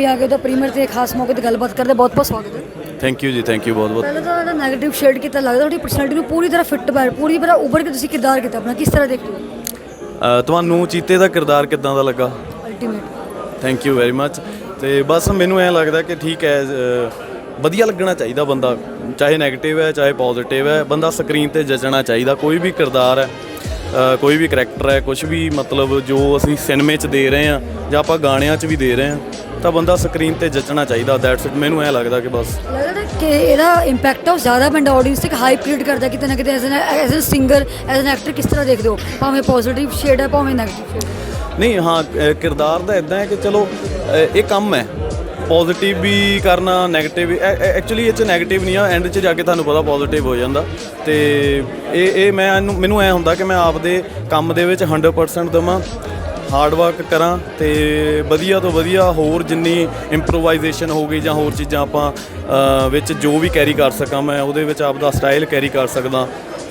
ਵੀ ਆ ਗਏ ਤਾਂ ਪ੍ਰੀਮੀਅਰ ਤੇ ਖਾਸ ਮੌਕੇ ਤੇ ਗੱਲਬਾਤ ਕਰਦੇ ਬਹੁਤ ਬਹੁਤ ਸਵਾਗਤ ਹੈ। ਥੈਂਕ ਯੂ ਜੀ ਥੈਂਕ ਯੂ ਬਹੁਤ ਬਹੁਤ। ਪਹਿਲਾਂ ਤਾਂ ਇਹਦਾ 네ਗੇਟਿਵ ਸ਼ੇਡ ਕੀਤਾ ਲੱਗਦਾ ਤੁਹਾਡੀ ਪਰਸਨੈਲਿਟੀ ਨੂੰ ਪੂਰੀ ਤਰ੍ਹਾਂ ਫਿੱਟ ਬੈਠ ਪੂਰੀ ਤਰ੍ਹਾਂ ਉੱਭਰ ਕੇ ਤੁਸੀਂ ਕਿਰਦਾਰ ਕੀਤਾ ਆਪਣਾ ਕਿਸ ਤਰ੍ਹਾਂ ਦੇਖਦੇ ਹੋ? ਤੁਹਾਨੂੰ ਚੀਤੇ ਦਾ ਕਿਰਦਾਰ ਕਿੱਦਾਂ ਦਾ ਲੱਗਾ? Ultimate thank you very much ਤੇ ਬਸ ਮੈਨੂੰ ਐਂ ਲੱਗਦਾ ਕਿ ਠੀਕ ਹੈ ਵਧੀਆ ਲੱਗਣਾ ਚਾਹੀਦਾ ਬੰਦਾ ਚਾਹੇ 네ਗੇਟਿਵ ਹੈ ਚਾਹੇ ਪੋਜ਼ਿਟਿਵ ਹੈ ਬੰਦਾ ਸਕਰੀਨ ਤੇ ਜੱਜਣਾ ਚਾਹੀਦਾ ਕੋਈ ਵੀ ਕਿਰਦਾਰ ਹੈ ਕੋਈ ਵੀ ਕਰੈਕਟਰ ਹੈ ਕੁਝ ਵੀ ਮਤਲਬ ਜੋ ਅਸੀਂ ਸਿਨੇਮੇ 'ਚ ਦੇ ਰਹੇ ਹਾਂ ਜਾਂ ਆਪਾਂ ਗਾਣਿਆਂ 'ਚ ਵੀ ਦੇ ਰਹੇ ਹਾਂ ਤਾਂ ਬੰਦਾ ਸਕਰੀਨ ਤੇ ਜੱਜਣਾ ਚਾਹੀਦਾ ਦੈਟਸ ਇਟ ਮੈਨੂੰ ਐ ਲੱਗਦਾ ਕਿ ਬਸ। ਲੱਗਦਾ ਕਿ ਇਹਦਾ ਇੰਪੈਕਟ ਆ ਜ਼ਿਆਦਾ ਬੰਦਾ ਆਡੀਅנס ਤੇ ਹਾਈਪ ਕ੍ਰੀਏਟ ਕਰਦਾ ਕਿਤੇ ਨਾ ਕਿਤੇ as an singer as an actor ਕਿਸ ਤਰ੍ਹਾਂ ਦੇਖਦੇ ਹੋ? ਭਾਵੇਂ ਪੋਜ਼ਿਟਿਵ ਸ਼ੇਡ ਹੈ ਭਾਵੇਂ ਨੈਗੇਟਿਵ ਸ਼ੇਡ ਨਹੀਂ ਹਾਂ ਕਿਰਦਾਰ ਦਾ ਇਦਾਂ ਹੈ ਕਿ ਚਲੋ ਇਹ ਕੰਮ ਹੈ। ਪੋਜ਼ਿਟਿਵ ਵੀ ਕਰਨਾ ਨੈਗੇਟਿਵ ਵੀ ਐਕਚੁਅਲੀ ਇਹ ਚ ਨੈਗੇਟਿਵ ਨਹੀਂ ਆ ਐਂਡ ਚ ਜਾ ਕੇ ਤੁਹਾਨੂੰ ਪਤਾ ਪੋਜ਼ਿਟਿਵ ਹੋ ਜਾਂਦਾ। ਤੇ ਇਹ ਇਹ ਮੈਂ ਮੈਨੂੰ ਐ ਹੁੰਦਾ ਕਿ ਮੈਂ ਆਪਦੇ ਕੰਮ ਦੇ ਵਿੱਚ 100% ਦਵਾਂ। ਹਾਰਡ ਵਰਕ ਕਰਾਂ ਤੇ ਵਧੀਆ ਤੋਂ ਵਧੀਆ ਹੋਰ ਜਿੰਨੀ ਇੰਪਰੋਵਾਈਜ਼ੇਸ਼ਨ ਹੋ ਗਈ ਜਾਂ ਹੋਰ ਚੀਜ਼ਾਂ ਆਪਾਂ ਵਿੱਚ ਜੋ ਵੀ ਕੈਰੀ ਕਰ ਸਕਾਂ ਮੈਂ ਉਹਦੇ ਵਿੱਚ ਆਪਦਾ ਸਟਾਈਲ ਕੈਰੀ ਕਰ ਸਕਦਾ।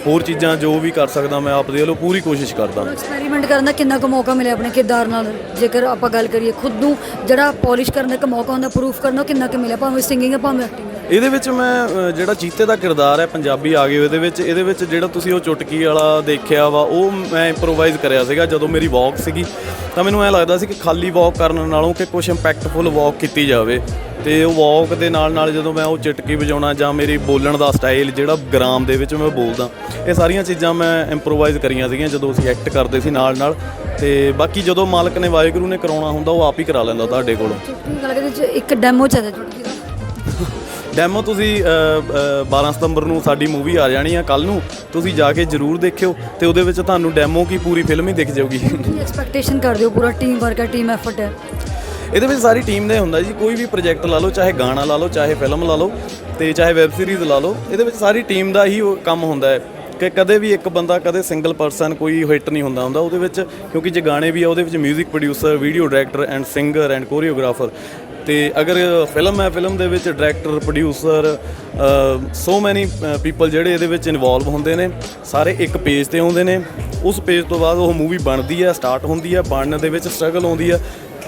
ਹੋਰ ਚੀਜ਼ਾਂ ਜੋ ਵੀ ਕਰ ਸਕਦਾ ਮੈਂ ਆਪਦੇ ਵੱਲੋਂ ਪੂਰੀ ਕੋਸ਼ਿਸ਼ ਕਰਦਾ ਐਕਸਪੈਰੀਮੈਂਟ ਕਰਨ ਦਾ ਕਿੰਨਾ ਕੁ ਮੌਕਾ ਮਿਲਿਆ ਆਪਣੇ ਕਿਰਦਾਰ ਨਾਲ? ਜੇਕਰ ਆਪਾਂ ਗੱਲ ਕਰੀਏ ਖੁਦ ਨੂੰ ਜਿਹੜਾ ਪਾਲਿਸ਼ ਕਰਨ ਦਾ ਇੱਕ ਮੌਕਾ ਹੁੰਦਾ ਪ੍ਰੂਫ ਕਰਨ ਦਾ ਕਿੰਨਾ ਕੁ ਮਿਲਿਆ? ਭਾਵੇਂ ਸਿੰਗਿੰਗ ਹੈ ਭਾਵੇਂ ਐਕਟਿੰਗ ਇਹਦੇ ਵਿੱਚ ਮੈਂ ਅ, ਜਿਹੜਾ ਚੀਤੇ ਦਾ ਕਿਰਦਾਰ ਹੈ ਪੰਜਾਬੀ ਆ ਗਏ ਉਹਦੇ ਵਿੱਚ ਇਹਦੇ ਵਿੱਚ ਜਿਹੜਾ ਤੁਸੀਂ ਉਹ ਚੁਟਕੀ ਵਾਲਾ ਦੇਖਿਆ ਵਾ ਉਹ ਮੈਂ ਇੰਪਰੋਵਾਈਜ਼ ਕਰਿਆ ਸੀਗਾ ਜਦੋਂ ਮੇਰੀ ਵਾਕ ਸੀਗੀ। ਤਾਂ ਮੈਨੂੰ ਐ ਲੱਗਦਾ ਸੀ ਕਿ ਖਾਲੀ ਵਾਕ ਕਰਨ ਨਾਲੋਂ ਕਿ ਕੁਝ ਇੰਪੈਕਟਫੁਲ ਵਾਕ ਕੀਤੀ ਜਾਵੇ। ਤੇ ਉਹ ਵਾਕ ਦੇ ਨਾਲ ਨਾਲ ਜਦੋਂ ਮੈਂ ਉਹ ਚਟਕੀ ਵਜਾਉਣਾ ਜਾਂ ਮੇਰੀ ਬੋਲਣ ਦਾ ਸਟਾਈਲ ਜਿਹੜਾ ਗ੍ਰਾਮ ਦੇ ਵਿੱਚ ਮੈਂ ਬੋਲਦਾ ਇਹ ਸਾਰੀਆਂ ਚੀਜ਼ਾਂ ਮੈਂ ਇੰਪਰੋਵਾਈਜ਼ ਕਰੀਆਂ ਸੀਗੀਆਂ ਜਦੋਂ ਅਸੀਂ ਐਕਟ ਕਰਦੇ ਸੀ ਨਾਲ ਨਾਲ। ਤੇ ਬਾਕੀ ਜਦੋਂ ਮਾਲਕ ਨੇ ਵਾਹਿਗੁਰੂ ਨੇ ਕਰਾਉਣਾ ਹੁੰਦਾ ਉਹ ਆਪ ਹੀ ਕਰਾ ਲੈਂਦਾ ਤੁਹਾਡੇ ਕੋਲੋਂ। ਗੱਲ ਕਰੀਏ ਚ ਇੱਕ ਡੈਮੋ ਚਾਹੀਦਾ ਚੁਟਕੀ ਦਾ ਡੈਮੋ ਤੁਸੀਂ ਅ, ਅ, 12 ਸਤੰਬਰ ਨੂੰ ਸਾਡੀ ਮੂਵੀ ਆ ਜਾਣੀ ਆ ਕੱਲ ਨੂੰ। ਤੁਸੀਂ ਜਾ ਕੇ ਜਰੂਰ ਦੇਖਿਓ ਤੇ ਉਹਦੇ ਵਿੱਚ ਤੁਹਾਨੂੰ ਡੈਮੋ ਕੀ ਪੂਰੀ ਫਿਲਮ ਹੀ ਦਿਖ ਜਾਊਗੀ। ਐਕਸਪੈਕਟੇਸ਼ਨ ਕਰਦੇ ਹੋ? ਪੂਰਾ ਟੀਮ ਵਰਕ ਹੈ ਟੀਮ ਐਫਰਟ ਹੈ। ਇਹਦੇ ਵਿੱਚ ਸਾਰੀ ਟੀਮ ਦੇ ਹੁੰਦਾ ਜੀ ਕੋਈ ਵੀ ਪ੍ਰੋਜੈਕਟ ਲਾ ਲਓ ਚਾਹੇ ਗਾਣਾ ਲਾ ਲਓ ਚਾਹੇ ਫਿਲਮ ਲਾ ਲਓ ਤੇ ਚਾਹੇ ਵੈਬ ਸੀਰੀਜ਼ ਲਾ ਲਓ ਇਹਦੇ ਵਿੱਚ ਸਾਰੀ ਟੀਮ ਦਾ ਹੀ ਕੰਮ ਹੁੰਦਾ ਹੈ। ਕਿ ਕਦੇ ਵੀ ਇੱਕ ਬੰਦਾ, ਕਦੇ ਸਿੰਗਲ ਪਰਸਨ ਕੋਈ ਹਿੱਟ ਨਹੀਂ ਹੁੰਦਾ ਹੁੰਦਾ ਉਹਦੇ ਵਿੱਚ, ਕਿਉਂਕਿ ਜੇ ਗਾਣੇ ਵੀ ਆ, ਉਹਦੇ ਵਿੱਚ 뮤직 producer video director and singer and choreographer ਤੇ ਅਗਰ ਫਿਲਮ ਹੈ ਫਿਲਮ ਦੇ ਵਿੱਚ director producer so many people ਜਿਹੜੇ ਇਹਦੇ ਵਿੱਚ ਇਨਵੋਲਵ ਹੁੰਦੇ ਨੇ, ਸਾਰੇ ਇੱਕ ਪੇਜ ਤੇ ਆਉਂਦੇ ਨੇ। ਉਸ ਪੇਜ ਤੋਂ ਬਾਅਦ ਉਹ ਮੂਵੀ ਬਣਦੀ ਹੈ ਸਟਾਰਟ ਹੁੰਦੀ ਹੈ, ਬਣਨ ਦੇ ਵਿੱਚ ਸਟਰਗਲ ਆਉਂਦੀ ਹੈ।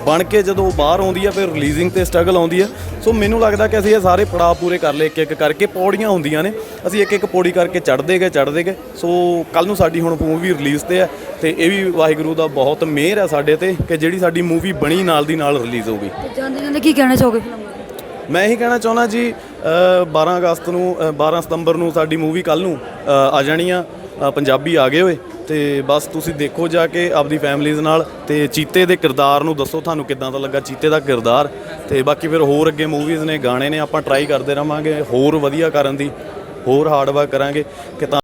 ਬਣ ਕੇ ਜਦੋਂ ਬਾਹਰ ਆਉਂਦੀ ਹੈ ਫਿਰ ਰਿਲੀਜ਼ਿੰਗ ਤੇ ਸਟਰਗਲ ਆਉਂਦੀ ਹੈ ਸੋ ਮੈਨੂੰ ਲੱਗਦਾ ਕਿ ਅਸੀਂ ਇਹ ਸਾਰੇ ਪੜਾਅ ਪੂਰੇ ਕਰ ਲਏ ਇੱਕ ਇੱਕ ਕਰਕੇ ਪੌੜੀਆਂ ਹੁੰਦੀਆਂ ਨੇ। ਅਸੀਂ ਇੱਕ ਇੱਕ ਪੌੜੀ ਕਰਕੇ ਚੜ੍ਹਦੇ ਗਏ ਚੜ੍ਹਦੇ ਗਏ। ਸੋ ਕੱਲ ਨੂੰ ਸਾਡੀ ਹੁਣ ਮੂਵੀ ਰਿਲੀਜ਼ ਤੇ ਹੈ ਤੇ ਇਹ ਵੀ ਵਾਹਿਗੁਰੂ ਦਾ ਬਹੁਤ ਮਿਹਰ ਹੈ ਸਾਡੇ ਤੇ ਕਿ ਜਿਹੜੀ ਸਾਡੀ ਮੂਵੀ ਬਣੀ ਨਾਲ ਦੀ ਨਾਲ ਰਿਲੀਜ਼ ਹੋ ਗਈ। ਤੇ ਜਾਂਦੇ ਜਾਂਦੇ ਕੀ ਕਹਿਣਾ ਚਾਹੋਗੇ? ਫਿਲਮ ਮੈਂ ਇਹੀ ਕਹਿਣਾ ਚਾਹੁੰਦਾ ਜੀ 12 ਅਗਸਤ ਨੂੰ ਅ, 12 ਸਤੰਬਰ ਨੂੰ ਸਾਡੀ ਮੂਵੀ ਕੱਲ ਨੂੰ ਅ, ਆ ਜਾਣੀ ਆ। ਅ, ਪੰਜਾਬੀ ਆ ਗਏ ਹੋਏ ਤੇ ਬਸ ਤੁਸੀਂ ਦੇਖੋ ਜਾ ਕੇ ਆਪਦੀ ਫੈਮਲੀਜ਼ ਨਾਲ ਤੇ ਚੀਤੇ ਦੇ ਕਿਰਦਾਰ ਨੂੰ ਦੱਸੋ ਤੁਹਾਨੂੰ ਕਿੱਦਾਂ ਦਾ ਲੱਗਾ ਚੀਤੇ ਦਾ ਕਿਰਦਾਰ। ਤੇ ਬਾਕੀ ਫਿਰ ਹੋਰ ਅੱਗੇ ਮੂਵੀਜ਼ ਨੇ ਗਾਣੇ ਨੇ ਆਪਾਂ ਟਰਾਈ ਕਰਦੇ ਰਵਾਂਗੇ ਹੋਰ ਵਧੀਆ ਕਰਨ ਦੀ ਹੋਰ ਹਾਰਡ ਵਰਕ ਕਰਾਂਗੇ। ਕਿ ਤਾਂ